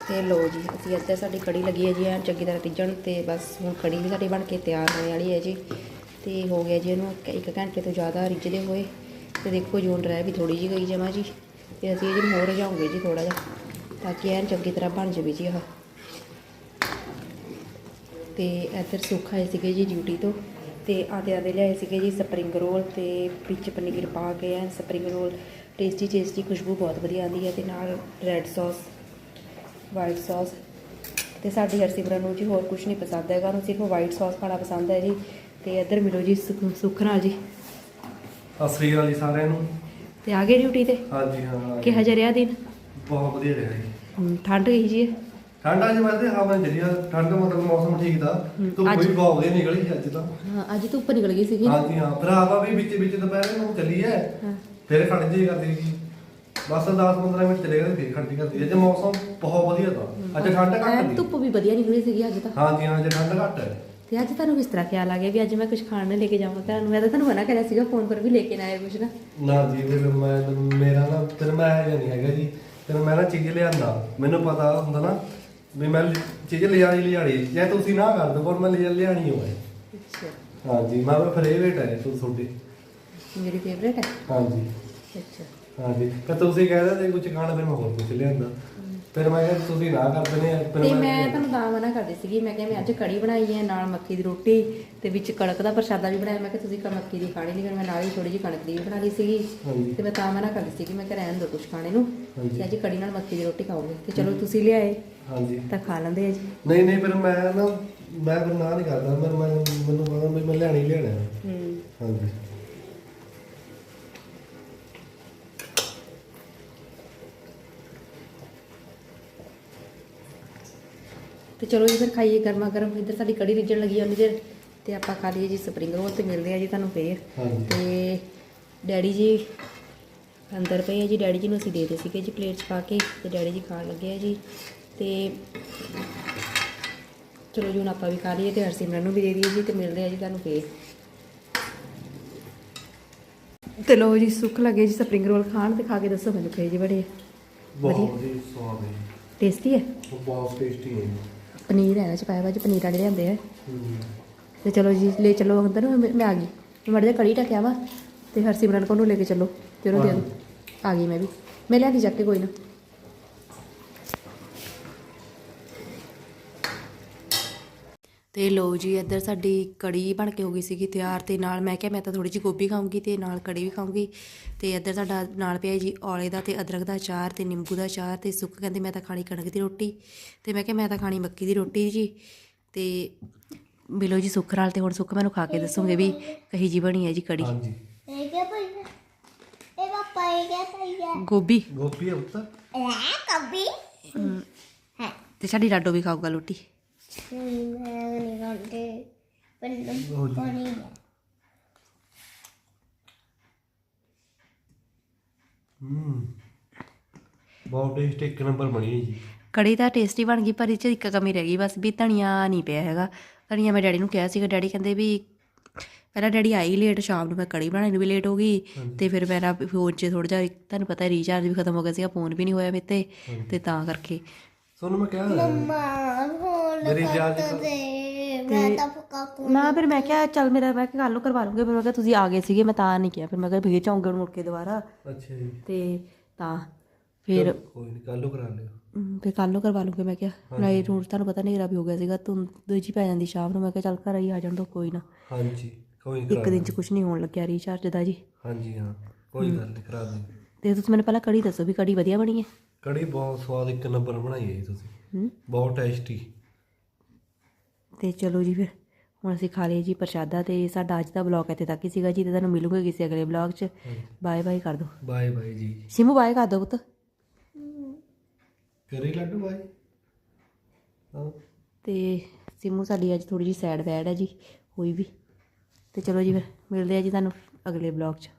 ਤੇ ਲੋ ਅਸੀਂ ਇੱਧਰ ਸਾਡੀ ਕੜੀ ਲੱਗੀ ਹੈ ਜੀ, ਐਨ ਚੰਗੀ ਤਰ੍ਹਾਂ ਰਿੱਝਣ ਤੇ ਬਸ ਹੁਣ ਕੜੀ ਵੀ ਸਾਡੀ ਬਣ ਕੇ ਤਿਆਰ ਹੋਣ ਵਾਲੀ ਹੈ ਜੀ। ਤੇ ਹੋ ਗਿਆ ਜੀ ਇਹਨੂੰ ਇੱਕ- ਘੰਟੇ ਤੋਂ ਜ਼ਿਆਦਾ ਰਿੱਝਦੇ ਹੋਏ। ਤੇ ਦੇਖੋ ਜੂਨ ਰਹਿ ਵੀ ਥੋੜੀ ਜਿਹੀ ਗਈ ਜਮਾ ਜੀ। ਤੇ ਅਸੀਂ ਇਹਨੂੰ ਹੋਰ ਰਜਾਉਂਗੇ ਜੀ ਥੋੜਾ ਜਿਹਾ, ਤਾਂ ਕਿ ਐਨ ਚੰਗੀ ਤਰ੍ਹਾਂ ਬਣ ਜਾਵੇ ਜੀ ਆਹ। ਤੇ ਇੱਧਰ ਸੁੱਖ ਆਏ ਸੀਗੇ ਜੀ ਡਿਊਟੀ ਤੋਂ। ਤੇ ਆਦੇ ਆਦੇ ਲਿਆਏ ਸੀਗੇ ਜੀ ਸਪਰਿੰਗ ਰੋਲ ਤੇ ਵਿੱਚ ਪਨੀਰ ਪਾ ਕੇ an spring roll. Tasty tasty ਖੁਸ਼ਬੂ ਬਹੁਤ ਵਧੀਆ ਆਉਂਦੀ ਹੈ ਤੇ ਨਾਲ ਰੈੱਡ ਸੌਸ ਵਾਈਟ ਸੌਸ ਤੇ ਸਾਡੀ ਹਰਸਿਮਰਨ ਨੂੰ ਜੀ ਹੋਰ ਕੁਝ ਨਹੀਂ ਪਸੰਦ ਹੈਗਾ ਉਹਨੂੰ ਸਿਰਫ ਵਾਈਟ ਸੌਸ ਖਾਣਾ ਪਸੰਦ ਹੈ ਜੀ। ਤੇ ਇੱਧਰ ਮਿਲੋ ਜੀ ਸੁਖ ਨਾਲ ਜੀ। ਸਤਿ ਸ੍ਰੀ ਅਕਾਲ ਜੀ ਸਾਰਿਆਂ ਨੂੰ। ਤੇ ਆ ਗਏ ਡਿਊਟੀ ਤੇ? ਹਾਂਜੀ ਹਾਂ ਕਿਹੋ ਜਿਹਾ ਰਿਹਾ ਦਿਨ? ਬਹੁਤ ਵਧੀਆ ਰਿਹਾ ਜੀ। ਹਮ, ਠੰਡ ਗਈ ਜੀ? ਠੰਡ ਅੱਜ ਵੈਸੇ ਹਵਾ ਚੱਲੀ ਆ ਠੰਡ ਮਤਲਬ ਮੌਸਮ ਠੀਕ ਦਾ ਧੁੱਪ ਅੱਜ- ਵੀ ਬਹੁਤ ਵਧੀਆ ਨਿਕਲੀ ਅੱਜ ਤਾਂ। ਹਾਂ ਅੱਜ ਧੁੱਪ ਨਿਕਲ ਗਈ ਸੀਗੀ ਹਾਂਜੀ ਹਾਂ ਫਿਰ ਹਵਾ ਵੀ ਵਿੱਚ ਵਿੱਚ ਦੁਪਹਿਰੇ ਨੂੰ ਚੱਲੀ ਹੈ। ਹਾਂ ਫਿਰ ਖੜ ਜੀ ਕਰਦੀ ਸੀ ਬਸ 10-15 ਮਿੰਟ ਚਲੇ ਗਏ ਫਿਰ ਖੜ ਜੀ ਕਰਦੀ ਹੈ ਜੇ ਮੌਸਮ ਬਹੁਤ ਵਧੀਆ ਤਾਂ। ਅੱਜ ਠੰਡ ਘੱਟ ਐਨ ਧੁੱਪ ਵੀ ਵਧੀਆ ਨਿਕਲੀ ਸੀਗੀ ਅੱਜ ਤਾਂ। ਹਾਂਜੀ ਹਾਂ ਅੱਜ ਠੰਡ ਘੱਟ ਹੈ। ਤੇ ਅੱਜ ਤੁਹਾਨੂੰ ਕਿਸ ਤਰ੍ਹਾਂ ਖਿਆਲ ਆ ਗਿਆ ਵੀ ਅੱਜ ਮੈਂ ਕੁਝ ਖਾਣ ਨੂੰ ਲੈ ਕੇ ਜਾਵਾਂ? ਤੁਹਾਨੂੰ ਮੈਂ ਤਾਂ ਤੁਹਾਨੂੰ ਮਨਾ ਕਰਿਆ ਸੀਗਾ ਫੋਨ ਪਰ ਵੀ ਲੈ ਕੇ ਨਾ ਆਇਆ ਕੁਝ ਨਾ। ਨਾ ਜੀ ਫਿਰ ਮੈਂ ਮੇਰਾ ਨਾ ਫਿਰ ਮੈਂ ਇਹ ਨਹੀਂ ਹੈਗਾ ਜੀ। ਫਿਰ ਮੈਂ ਨਾ ਚੀਜ਼ ਲਿਆਂਦਾ। ਮੈਨੂੰ ਪਤਾ ਹੁੰਦਾ ਨਾ ਵੀ ਮੈਂ ਚੀਜ਼ ਲਿਆਣੀ ਲਿਆਣੀ ਜੇ ਤੁਸੀਂ ਨਾ ਕਰ ਦੋ ਪਰ ਮੈਂ ਲਿਆ ਲਿਆਣੀ ਹੋਵੇ। ਅੱਛਾ। ਹਾਂਜੀ ਮੈਂ ਫੇਵਰੇਟ ਹੈ ਤੂੰ ਤੁਹਾਡੀ। ਮੇਰੀ ਫੇਵਰੇਟ ਹੈ ਹਾਂਜੀ। ਅੱਛਾ। ਹਾਂਜੀ। ਫਿਰ ਤੁਸੀਂ ਕਹਿੰਦੇ ਤੇ ਕੁਝ ਖਾਣ ਫਿਰ ਮੈਂ ਹੋਰ ਕੁਝ ਲਿਆਂਦਾ। ਫਿਰ ਮੈਂ ਕਿਹਾ ਤੁਸੀਂ ਨਾ ਕਰਦੇ ਨੇ ਫਿਰ ਤੇ ਮੈਂ ਤੁਹਾਨੂੰ ਤਾਂ ਮਨਾ ਕਰਦੀ ਸੀਗੀ। ਮੈਂ ਕਿਹਾ ਮੈਂ ਅੱਜ ਕੜੀ ਬਣਾਈ ਹੈ ਨਾਲ ਮੱਕੀ ਦੀ ਰੋਟੀ ਤੇ ਵਿੱਚ ਕਣਕ ਦਾ ਪ੍ਰਸ਼ਾਦਾ ਵੀ ਬਣਾਇਆ। ਮੈਂ ਕਿਹਾ ਤੁਸੀਂ ਮੱਕੀ ਦੀ ਖਾਣੀ ਨਹੀਂ ਫਿਰ ਮੈਂ ਨਾਲ ਹੀ ਥੋੜੀ ਜਿਹੀ ਕਣਕ ਦੀ ਵੀ ਬਣਾ ਲਈ ਸੀਗੀ। ਤੇ ਮੈਂ ਤਾਂ ਮਨਾ ਕਰਦੀ ਸੀਗੀ। ਮੈਂ ਕਿਹਾ ਰਹਿਣ ਦਿਓ ਕੁਝ ਖਾਣੇ ਨੂੰ। ਤੇ ਅੱਜ ਕੜੀ ਨਾਲ ਮੱਕੀ ਦੀ ਰੋਟੀ ਖਾਓਗੇ। ਤੇ ਚਲੋ ਤੁਸੀਂ ਲਿਆਏ। ਹਾਂਜੀ। ਤਾਂ ਖਾ ਲੈਂਦੇ ਆ ਜੀ। ਨਹੀਂ ਨਹੀਂ ਫਿਰ ਮੈਂ ਨਾ ਮੈਂ ਫਿਰ ਨਾ ਨਹੀਂ ਕਰਦਾ ਮੈਨੂੰ ਪਤਾ ਵੀ ਮੈਂ ਲੈਣੀ ਲੈਣਾ ਹਾਂਜੀ। ਤੇ ਚਲੋ ਜੀ ਫਿਰ ਖਾਈਏ ਗਰਮਾ ਗਰਮ ਇੱਧਰ ਸਾਡੀ ਕੜੀ ਰਿੱਝਣ ਲੱਗੀ ਆ ਦੇਰ ਤੇ ਆਪਾਂ ਖਾ ਲਈਏ ਜੀ ਸਪਰਿੰਗ ਰੋਲ ਤੇ ਮਿਲਦੇ ਆ ਜੀ ਤੁਹਾਨੂੰ ਫੇਰ। ਤੇ ਡੈਡੀ ਜੀ ਅੰਦਰ ਪਏ ਆ ਜੀ ਡੈਡੀ ਜੀ ਨੂੰ ਅਸੀਂ ਦੇ ਦੇ ਸੀਗੇ ਜੀ ਪਲੇਟ 'ਚ ਪਾ ਕੇ ਤੇ ਡੈਡੀ ਜੀ ਖਾਣ ਲੱਗੇ ਆ ਜੀ। ਤੇ ਚਲੋ ਜੀ ਹੁਣ ਆਪਾਂ ਵੀ ਖਾ ਲਈਏ ਤੇ ਹਰਸਿਮਰਨ ਨੂੰ ਵੀ ਦੇ ਦਈਏ ਜੀ ਤੇ ਮਿਲਦੇ ਆ ਜੀ ਤੁਹਾਨੂੰ ਫੇਰ। ਤੇ ਲੋ ਜੀ ਸੁੱਖ ਲੱਗੇ ਜੀ ਸਪਰਿੰਗ ਰੋਲ ਖਾਣ ਤੇ ਖਾ ਕੇ ਦੱਸੋ ਮੈਨੂੰ ਕਿਹੋ ਜਿਹੇ ਬੜੇ। ਬਹੁਤ ਹੀ ਸਵਾਦ ਹੈ ਟੇਸਟੀ ਹੈ? ਬਹੁਤ ਟੇਸਟੀ ਹੈ ਪਨੀਰ ਹੈ ਨਾ ਚ ਪਾਇਆ ਵਾ ਜੀ ਪਨੀਰ ਵਾਲੇ ਲਿਆਂਦੇ ਆ। ਤੇ ਚਲੋ ਜੀ ਲੈ ਚਲੋ ਅੰਦਰ ਨੂੰ ਮੈਂ ਮੈਂ ਆ ਗਈ। ਮੈਂ ਮੜ ਜਾ ਕੜੀ ਟਕਿਆ ਵਾ ਤੇ ਹਰਸਿਮਰਨ ਕੋਲ ਨੂੰ ਲੈ ਕੇ ਚੱਲੋ ਤੇ ਉਹਨੂੰ ਦੇ ਦਿਓ। ਆ ਗਈ ਮੈਂ ਵੀ। ਮੈਂ ਲਿਆਂਦੀ ਚੱਕ ਕੇ ਕੋਈ ਨਾ। ਤੇ ਲੋ ਜੀ ਇੱਧਰ ਸਾਡੀ ਕੜੀ ਬਣ ਕੇ ਹੋ ਗਈ ਸੀਗੀ ਤਿਆਰ ਤੇ ਨਾਲ ਮੈਂ ਕਿਹਾ ਮੈਂ ਤਾਂ ਥੋੜੀ ਜਿਹੀ ਗੋਭੀ ਖਾਊਂਗੀ ਤੇ ਨਾਲ ਕੜੀ ਵੀ ਖਾਊਂਗੀ। ਤੇ ਇੱਧਰ ਸਾਡਾ ਨਾਲ ਪਿਆ ਜੀ ਔਲੇ ਦਾ ਤੇ ਅਦਰਕ ਦਾ ਅਚਾਰ ਤੇ ਨਿੰਬੂ ਦਾ ਅਚਾਰ ਤੇ ਸੁੱਕ ਕਹਿੰਦੇ ਮੈਂ ਤਾਂ ਖਾਣੀ ਕਣਕ ਦੀ ਰੋਟੀ। ਤੇ ਮੈਂ ਕਿਹਾ ਮੈਂ ਤਾਂ ਖਾਣੀ ਮੱਕੀ ਦੀ ਰੋਟੀ ਜੀ। ਤੇ ਮਿਲੋ ਜੀ ਸੁੱਖ ਨਾਲ ਤੇ ਹੁਣ ਸੁੱਖ ਮੈਨੂੰ ਖਾ ਕੇ ਦੱਸੋਗੇ ਵੀ ਕਹੀ ਜੀ ਬਣੀ ਹੈ ਜੀ ਕੜੀ। ਹਾਂਜੀ। ਇਹ ਕੀ ਪਈਆ ਇਹ ਪਾਪਾ ਇਹ ਕੀ ਪਈਆ ਗੋਭੀ ਗੋਪੀ ਹੈ ਉੱਤਰ ਲੈ ਕਬੀ ਹੈ ਤੇ ਸਾਡੀ ਲਾਡੋ ਵੀ ਖਾਊਗਾ ਰੋਟੀ ਮੈਂ ਬਹੁਤ ਟੇਸਟ ਇੱਕ ਨੰਬਰ ਬਣੀ ਹੈ ਜੀ ਕੜੀ ਤਾਂ ਟੇਸਟੀ ਬਣ ਗਈ ਪਰ ਇਹ ਚ ਇੱਕ ਕਮੀ ਰਹਿ ਗਈ ਬਸ ਵੀ ਧਨੀਆ ਨਹੀਂ ਪਿਆ ਹੈਗਾ ਧਨੀਆ ਮੈਂ ਡੈਡੀ ਨੂੰ ਕਿਹਾ ਸੀਗਾ ਡੈਡੀ ਕਹਿੰਦੇ ਵੀ ਪਹਿਲਾਂ ਡੈਡੀ ਆਈ ਲੇਟ ਸ਼ਾਮ ਨੂੰ ਮੈਂ ਕੜੀ ਬਣਾਉਣ ਨੂੰ ਵੀ ਲੇਟ ਹੋ ਗਈ ਤੇ ਫਿਰ ਮੇਰਾ ਫੋਨ 'ਚ ਥੋੜਾ ਜਿਹਾ ਤੁਹਾਨੂੰ ਪਤਾ ਰੀਚਾਰਜ ਵੀ ਖਤਮ ਹੋ ਗਿਆ ਸੀਗਾ ਫੋਨ ਵੀ ਨਹੀਂ ਹੋਇਆ ਮੇਰੇ ਤੇ ਤੇ ਕਰਕੇ ਤੁਹਾਨੂੰ ਮੈਂ ਕਿਹਾ ਮਾਂ ਫੋਨ ਮੇਰੀ ਮੈਂ ਤਾਂ ਪੱਕਾ ਕੋ ਨਾ ਫਿਰ ਮੈਂ ਕਿਹਾ ਚੱਲ ਮੇਰਾ ਮੈਂ ਕਿਹਾ ਕੱਲ ਨੂੰ ਕਰਵਾ ਲੂੰਗੇ ਫਿਰ ਮੈਂ ਕਿਹਾ ਤੁਸੀਂ ਆ ਗਏ ਸੀਗੇ ਮੈਂ ਤਾਂ ਨਹੀਂ ਕਿਹਾ। ਫਿਰ ਮੈਂ ਕਿਹਾ ਭੇਜ ਚਾਉਂਗੇ ਮੁੜ ਕੇ ਦੁਬਾਰਾ। ਅੱਛਾ ਜੀ। ਤੇ ਤਾਂ ਫਿਰ ਕੋਈ ਨਹੀਂ ਕੱਲ ਨੂੰ ਕਰਾ ਲਿਓ ਅਮ, ਫਿਰ ਕੱਲ ਨੂੰ ਕਰਵਾ ਲੂੰਗੇ ਮੈਂ ਕਿਹਾ। ਨਾਲੇ ਹੁਣ ਤੁਹਾਨੂੰ ਪਤਾ ਹਨੇਰਾ ਵੀ ਹੋ ਗਿਆ ਸੀਗਾ ਧੁੰਦ ਦੂਜੀ ਪੈ ਜਾਂਦੀ ਸ਼ਾਮ ਨੂੰ ਮੈਂ ਕਿਹਾ ਚੱਲ ਘਰ ਹੀ ਆ ਜਾਣ ਦੋ ਕੋਈ ਨਾ। ਹਾਂਜੀ ਕੋਈ ਨੀ ਇੱਕ ਕਰਾ ਦਿਨ 'ਚ ਕੁਝ ਨਹੀਂ ਹੋਣ ਲੱਗਿਆ ਰੀਚਾਰਜ ਦਾ ਜੀ। ਹਾਂਜੀ ਹਾਂ ਕੋਈ ਗੱਲ ਨਹੀਂ ਕਰਾ ਦੇ ਤੇ ਤੁਸੀਂ ਮੈਨੂੰ ਪਹਿਲਾਂ ਕੜੀ ਦੱਸੋ ਵੀ ਕੜੀ ਵਧੀਆ ਬਣੀ ਹੈ? ਕੜੀ ਬਹੁਤ ਸਵਾਦ ਇੱਕ ਨੰਬਰ ਬਣਾਈ ਹੈ ਜੀ ਤੁਸੀਂ। ਹੂੰ ਬਹੁਤ ਟੇਸਟੀ। ਤੇ ਚਲੋ ਜੀ ਫਿਰ। ਹੁਣ ਅਸੀਂ ਖਾ ਲਈਏ ਜੀ ਪ੍ਰਸ਼ਾਦਾ ਤੇ ਸਾਡਾ ਅੱਜ ਦਾ ਬਲੌਗ ਇੱਥੇ ਤੱਕ ਹੀ ਸੀਗਾ ਜੀ ਤੇ ਤੁਹਾਨੂੰ ਮਿਲੂਗੇ ਕਿਸੇ ਅਗਲੇ ਬਲੌਗ 'ਚ। ਬਾਏ ਬਾਏ ਕਰ ਦਿਓ ਬਾਏ ਬਾਏ ਜੀ। ਸਿਮੂ ਬਾਏ ਕਰ ਦਿਓ ਪੁੱਤ। ਕਰੀ ਲੱਡੂ ਬਾਏ ਹਾਂ। ਤੇ ਸਿਮੂ ਸਾਡੀ ਅੱਜ ਥੋੜੀ ਜੀ ਸੈਡ ਵੈਡ ਹੈ ਜੀ ਹੋਈ ਵੀ। ਤੇ ਚਲੋ ਜੀ ਫਿਰ ਮਿਲਦੇ ਆ ਜੀ ਤੁਹਾਨੂੰ ਅਗਲੇ ਬਲੌਗ 'ਚ।